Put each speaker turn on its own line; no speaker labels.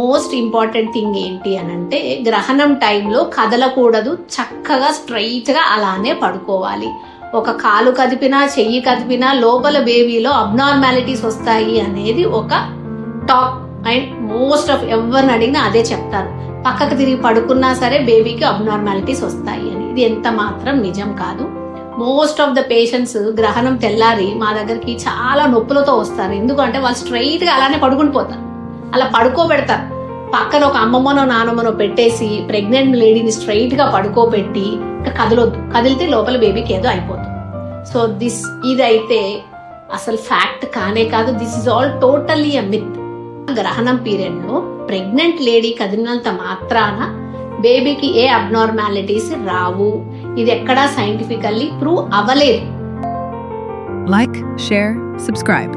Most important thing ఏంటి అని అంటే గ్రహణం టైంలో కదలకూడదు చక్కగా స్ట్రైట్గా అలానే పడుకోవాలి. ఒక కాలు కదిపినా చెయ్యి కదిపినా లోపల బేబీలో అబ్నార్మాలిటీస్ వస్తాయి అనేది ఒక టాక్ అండ్ మోస్ట్ ఆఫ్ ఎవరిని అడిగినా అదే చెప్తారు. పక్కకు తిరిగి పడుకున్నా సరే బేబీకి అబ్నార్మాలిటీస్ వస్తాయి అని. ఇది ఎంత మాత్రం నిజం కాదు. మోస్ట్ ఆఫ్ ద పేషెంట్స్ గ్రహణం తెల్లారి మా దగ్గరికి చాలా నొప్పులతో వస్తారు. ఎందుకంటే వాళ్ళు స్ట్రైట్గా అలానే పడుకుని పోతారు. అలా పడుకోబెడతారు. పక్కన ఒక అమ్మమ్మనో నానమ్మనో పెట్టేసి ప్రెగ్నెంట్ లేడీని స్ట్రైట్గా పడుకోబెట్టి ఇంకా కదలొద్దు. కదిలితే లోపల బేబీకి ఏదో అయిపోతుంది. సో దిస్ ఇదైతే అసలు ఫ్యాక్ట్ కానే కాదు. This is all totally a myth గ్రహణం పీరియడ్లో ప్రెగ్నెంట్ లేడీ కదిలినంత మాత్రాన బేబీకి ఏ అబ్నార్మాలిటీస్ రావు? ఇది ఎక్కడా సైంటిఫికల్లీ ప్రూవ్ అవ్వలేదు.
Like share subscribe